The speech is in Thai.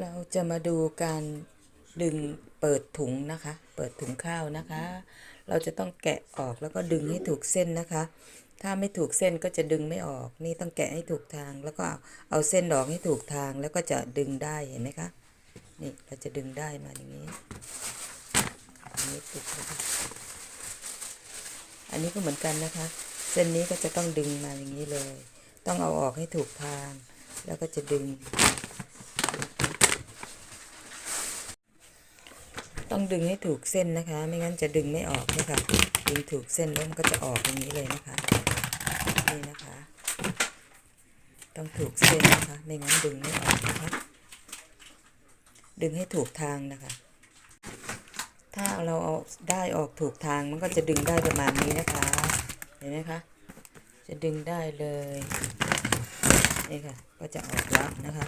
เราจะมาดูการดึงเปิดถุงนะคะ เปิดถุงข้าวนะคะ เราจะต้องแกะออกแล้วก็ดึงให้ถูกเส้นนะคะ ถ้าไม่ถูกเส้นก็จะดึงไม่ออก นี่ต้องแกะให้ถูกทาง แล้วก็เอาเส้นดอกให้ถูกทาง แล้วก็จะดึงได้เห็นไหมคะ นี่เราจะดึงได้มาอย่างนี้อันนี้ติดอันนี้ก็เหมือนกันนะคะ เส้นนี้ก็จะต้องดึงมาอย่างนี้เลย ต้องเอาออกให้ถูกทาง แล้วก็จะดึง ต้องดึงให้ถูกเส้นนะคะ ไม่งั้นจะดึงไม่ออกนะคะดึงถูกเส้นแล้วมันก็จะออกอย่างนี้เลยนะคะ นี่นะคะ ต้องถูกเส้นนะคะ ไม่งั้นดึงไม่ออกนะคะ ดึงให้ถูกทางนะคะ ถ้าเราเอาได้ออกถูกทางมันก็จะดึงได้ประมาณนี้นะคะ เห็นไหมคะ จะดึงได้เลย นี่ค่ะ ก็จะออกแล้วนะคะ